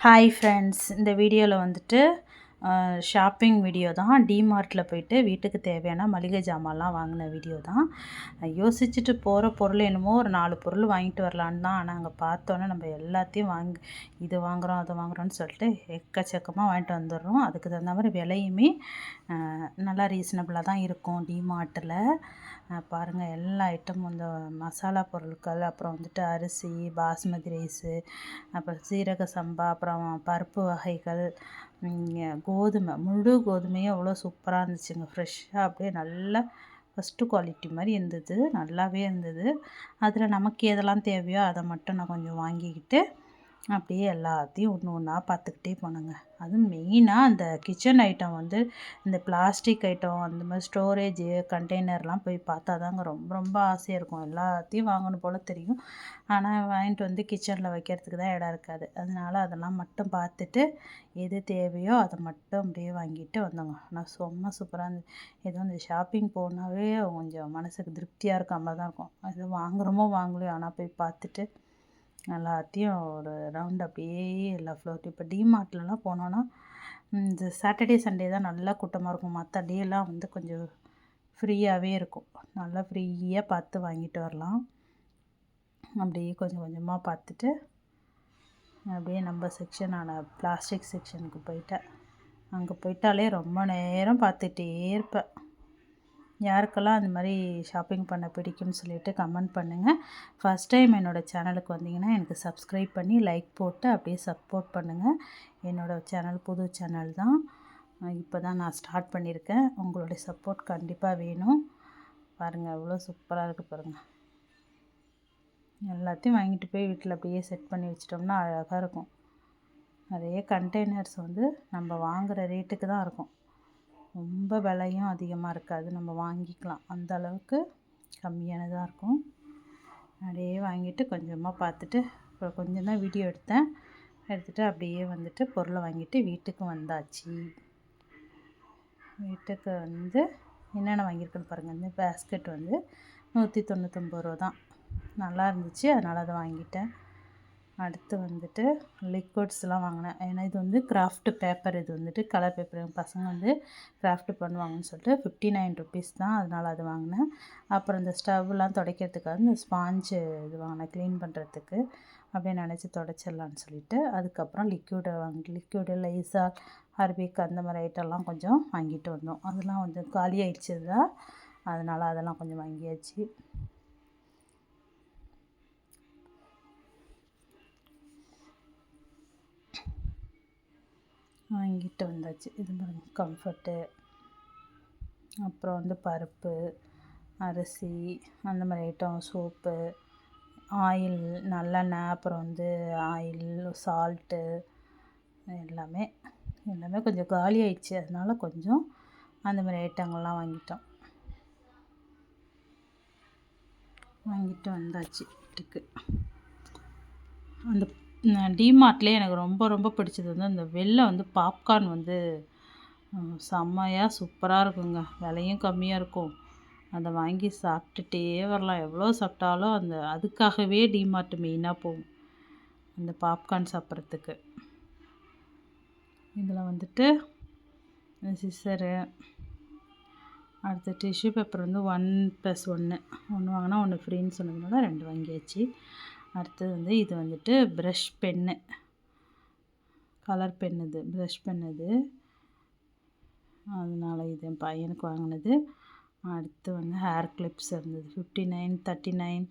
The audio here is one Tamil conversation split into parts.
ஹாய் ஃப்ரெண்ட்ஸ் இந்த வீடியோவில் வந்துட்டு ஷாப்பிங் வீடியோ தான். டிமார்ட்டில் போயிட்டு வீட்டுக்கு தேவையான மளிகை ஜாமான்லாம் வாங்கின வீடியோ தான். யோசிச்சுட்டு போகிற பொருள் என்னமோ ஒரு நாலு பொருள் வாங்கிட்டு வரலான்னு தான் ஆனால் அங்கே பார்த்தோன்னே நம்ம எல்லாத்தையும் வாங்கி இது வாங்குகிறோம் அதை வாங்குகிறோன்னு சொல்லிட்டு எக்கச்சக்கமாக வாங்கிட்டு வந்துடுறோம். அதுக்கு தகுந்த மாதிரி விலையுமே நல்லா ரீசனபிளாக தான் இருக்கும் டிமார்ட்டில் பாருங்கள் எல்லா ஐட்டமும் இந்த மசாலா பொருட்கள் அப்புறம் வந்துட்டு அரிசி பாஸ்மதி ரைஸு அப்புறம் சீரக சம்பா அப்புறம் பருப்பு வகைகள் கோதுமை முழு கோதுமையும் அவ்வளோ சூப்பராக இருந்துச்சுங்க. ஃப்ரெஷ்ஷாக அப்படியே நல்லா ஃபஸ்ட்டு குவாலிட்டி மாதிரி இருந்தது. நல்லாவே இருந்தது. அதில் நமக்கு எதெல்லாம் தேவையோ அதை மட்டும் நான் கொஞ்சம் வாங்கிக்கிட்டு அப்படியே எல்லாத்தையும் ஒன்று ஒன்றா பார்த்துக்கிட்டே போனேங்க. அதுவும் மெயினாக அந்த கிச்சன் ஐட்டம் வந்து இந்த பிளாஸ்டிக் ஐட்டம் அந்த மாதிரி ஸ்டோரேஜு கண்டெய்னர்லாம் போய் பார்த்தா தாங்க ரொம்ப ரொம்ப ஆசையாக இருக்கும். எல்லாத்தையும் வாங்கணும் போல் தெரியும். ஆனால் வாங்கிட்டு வந்து கிச்சனில் வைக்கிறதுக்கு தான் இடம் இருக்காது. அதனால அதெல்லாம் மட்டும் பார்த்துட்டு எது தேவையோ அதை மட்டும் அப்படியே வாங்கிட்டு வந்தோங்க. ஆனால் செம்ம சூப்பராக இருந்தது. ஏதோ இந்த ஷாப்பிங் போனாவே கொஞ்சம் மனசுக்கு திருப்தியாக இருக்க மாதிரி தான் இருக்கும். அது வாங்குகிறோமோ வாங்கலையோ ஆனால் போய் பார்த்துட்டு எல்லாத்தையும் ஒரு ரவுண்ட் அப்படியே எல்லா ஃப்ளோர்ட்டும் இப்போ டிமார்ட்லலாம் போனோன்னா இந்த சாட்டர்டே சண்டே தான் நல்லா கூட்டமாக இருக்கும். மற்ற டேலாம் வந்து கொஞ்சம் ஃப்ரீயாகவே இருக்கும். நல்லா ஃப்ரீயாக பார்த்து வாங்கிட்டு வரலாம். அப்படியே கொஞ்சம் கொஞ்சமாக பார்த்துட்டு அப்படியே நம்ம செக்ஷனான பிளாஸ்டிக் செக்ஷனுக்கு போயிட்டேன். அங்கே போயிட்டாலே ரொம்ப நேரம் பார்த்துட்டே இருப்பேன். யாருக்கெல்லாம் அந்த மாதிரி ஷாப்பிங் பண்ண பிடிக்கும்னு சொல்லிட்டு கமெண்ட் பண்ணுங்கள் ஃபஸ்ட் டைம் என்னோடய சேனலுக்கு வந்தீங்கன்னா எனக்கு சப்ஸ்கிரைப் பண்ணி லைக் போட்டு அப்படியே சப்போர்ட் பண்ணுங்கள் என்னோடய சேனல் புது சேனல் தான். இப்போ தான் நான் ஸ்டார்ட் பண்ணியிருக்கேன். உங்களுடைய சப்போர்ட் கண்டிப்பாக வேணும். பாருங்கள் அவ்வளோ சூப்பராக இருக்குது பாருங்கள் எல்லாத்தையும் வாங்கிட்டு போய் வீட்டில் அப்படியே செட் பண்ணி வச்சிட்டோம்னா அழகாக இருக்கும். நிறைய கண்டெய்னர்ஸ் வந்து நம்ம வாங்குகிற ரேட்டுக்கு தான் இருக்கும். ரொம்ப விலையும் அதிகமாக இருக்காது. நம்ம வாங்கிக்கலாம். அந்த அளவுக்கு கம்மியானதாக இருக்கும். அப்படியே வாங்கிட்டு கொஞ்சமாக பார்த்துட்டு இப்போ கொஞ்சம் தான் வீடியோ எடுத்தேன். எடுத்துகிட்டு அப்படியே வந்துட்டு பொருளை வாங்கிட்டு வீட்டுக்கு வந்தாச்சு. வீட்டுக்கு வந்து என்னென்ன வாங்கியிருக்குன்னு பாருங்கள் இந்த பேஸ்கெட் வந்து நூற்றி தொண்ணூத்தொம்பது ரூபா தான் நல்லா இருந்துச்சு. அதனால் அதை வாங்கிட்டேன். அடுத்து வந்துட்டு லிக்விட்ஸ்லாம் வாங்கினேன். ஏன்னா இது வந்து கிராஃப்ட் பேப்பர் இது வந்துட்டு கலர் பேப்பர் பசங்க வந்து கிராஃப்ட் பண்ணுவாங்கன்னு சொல்லிட்டு ஃபிஃப்டி நைன் ருபீஸ் தான் அதனால் அது வாங்கினேன். அப்புறம் இந்த ஸ்டவ்லாம் துடைக்கிறதுக்காக இந்த ஸ்பாஞ்சு இது வாங்கினேன் க்ளீன் பண்ணுறதுக்கு அப்படியே நினச்சி துடைச்சிடலான்னு சொல்லிட்டு அதுக்கப்புறம் லிக்யூடை வாங்கி லிக்யூடு லைசா ஹார்பிக் அந்த மாதிரி ஐட்டம்லாம் கொஞ்சம் வாங்கிட்டு வந்தோம். அதெல்லாம் வந்து காலி ஆயிடுச்சு தான் அதனால் அதெல்லாம் கொஞ்சம் வாங்கியாச்சு. வாங்கிட்டு வந்தாச்சு. இது பாருங்க கம்ஃபர்ட்டு அப்புறம் வந்து பருப்பு அரிசி அந்த மாதிரி ஐட்டம் சோப்பு ஆயில் நல்லெண்ணெய் அப்புறம் வந்து ஆயில் சால்ட்டு எல்லாமே எல்லாமே கொஞ்சம் காலி ஆயிடுச்சு. அதனால் கொஞ்சம் அந்த மாதிரி ஐட்டங்கள்லாம் வாங்கிட்டோம். வாங்கிட்டு வந்தாச்சு வீட்டுக்கு. அந்த டிமார்ட்லேயே எனக்கு ரொம்ப ரொம்ப பிடிச்சது வந்து அந்த வெளில வந்து பாப்கார்ன் வந்து செம்மையாக சூப்பராக இருக்குங்க. விலையும் கம்மியாக இருக்கும். அதை வாங்கி சாப்பிட்டுட்டே வரலாம். எவ்வளோ சாப்பிட்டாலும் அந்த அதுக்காகவே டிமார்ட் மெயினாக போகும். அந்த பாப்கார்ன் சாப்பிட்றதுக்கு. இதில் வந்துட்டு சிசரு அடுத்து டிஷ்யூ பேப்பர் வந்து ஒன் ப்ளஸ் ஒன்று ஒன்று வாங்கினா ஒன்று ஃப்ரீன்னு சொன்னதுனால ரெண்டு வாங்கியாச்சு. அடுத்தது வந்து இது வந்துட்டு ப்ரஷ் பென்னு கலர் பென் இது ப்ரஷ் பென் இது. அதனால் இது என் பையனுக்கு வாங்கினது. அடுத்து வந்து ஹேர் கிளிப்ஸ் இருந்தது. Fifty nine thirty nine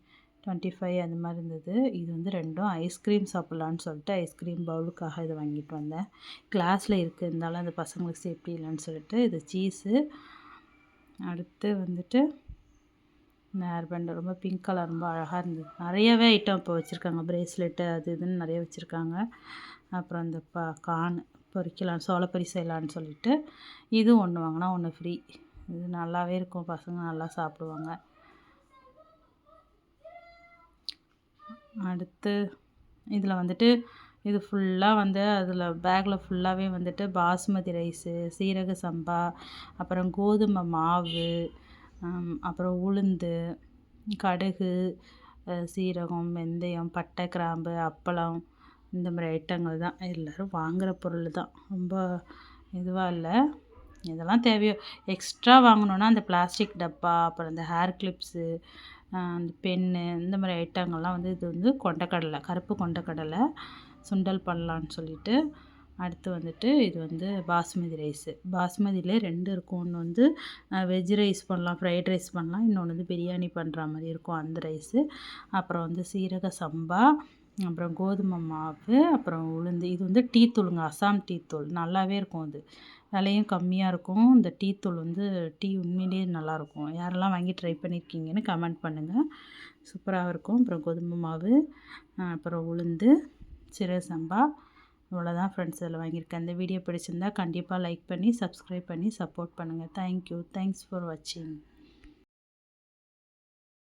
twenty five அந்த மாதிரி இருந்தது. இது வந்து ரெண்டும் ஐஸ்கிரீம் சாப்பிட்லான்னு சொல்லிட்டு ஐஸ்கிரீம் பவுலுக்காக இதை வாங்கிட்டு வந்தேன். கிளாஸில் இருக்குது இருந்தாலும் அந்த பசங்களுக்கு சேஃப்டி இல்லைன்னு சொல்லிட்டு இது சீஸு அடுத்து வந்துட்டு இந்த ஹேர் பேண்ட் ரொம்ப பிங்க் கலர் ரொம்ப அழகாக இருந்தது. நிறையவே ஐட்டம் இப்போ வச்சுருக்காங்க. ப்ரேஸ்லெட்டு அது இதுன்னு நிறைய வச்சுருக்காங்க. அப்புறம் இந்த ப கான் பொறிக்கலாம் சோளப்பொரி செய்யலான்னு சொல்லிட்டு இது ஒன்று வாங்கினா ஒன்று ஃப்ரீ இது நல்லாவே இருக்கும். பசங்க நல்லா சாப்பிடுவாங்க. அடுத்து இதில் வந்துட்டு இது ஃபுல்லாக வந்து அதில் பேக்கில் ஃபுல்லாகவே வந்துட்டு பாஸ்மதி ரைஸு சீரக சம்பா அப்புறம் கோதுமை மாவு அப்புறம் உளுந்து கடுகு சீரகம் வெந்தயம் பட்டை கிராம்பு அப்பளம் இந்த மாதிரி ஐட்டங்கள் தான். எல்லோரும் வாங்குகிற பொருள் தான். ரொம்ப இதுவாக இல்லை. இதெல்லாம் தேவையோ? எக்ஸ்ட்ரா வாங்கணுன்னா அந்த பிளாஸ்டிக் டப்பா அப்புறம் இந்த ஹேர் கிளிப்ஸு அந்த பென்னு இந்த மாதிரி ஐட்டங்கள்லாம் வந்து இது வந்து கொண்டக்கடலை கருப்பு கொண்டக்கடலை சுண்டல் பண்ணலான்னு சொல்லிட்டு அடுத்து வந்துட்டு இது வந்து பாஸ்மதி ரைஸு. பாஸ்மதியிலே ரெண்டு இருக்கும். ஒன்று வந்து வெஜ் ரைஸ் பண்ணலாம் ஃப்ரைட் ரைஸ் பண்ணலாம். இன்னொன்று வந்து பிரியாணி பண்ணுற மாதிரி இருக்கும் அந்த ரைஸு அப்புறம் வந்து சீரக சம்பா அப்புறம் கோதுமை மாவு அப்புறம் உளுந்து. இது வந்து டீ தூளுங்க அசாம் டீ தூள். நல்லாவே இருக்கும் அது. விலையும் கம்மியாக இருக்கும். இந்த டீ தூள் வந்து டீ உண்மையிலேயே நல்லாயிருக்கும். யாரெல்லாம் வாங்கி ட்ரை பண்ணியிருக்கீங்கன்னு கமெண்ட் பண்ணுங்கள் சூப்பராக இருக்கும். அப்புறம் கோதுமை மாவு அப்புறம் உளுந்து சிறு சம்பா இவ்வளோதான் ஃப்ரெண்ட்ஸ் இதில் வாங்கியிருக்கேன். இந்த வீடியோ பிடிச்சிருந்தா கண்டிப்பாக லைக் பண்ணி சப்ஸ்கிரைப் பண்ணி சப்போர்ட் பண்ணுங்கள் தேங்க்யூ தேங்க்ஸ் ஃபார் வாட்சிங்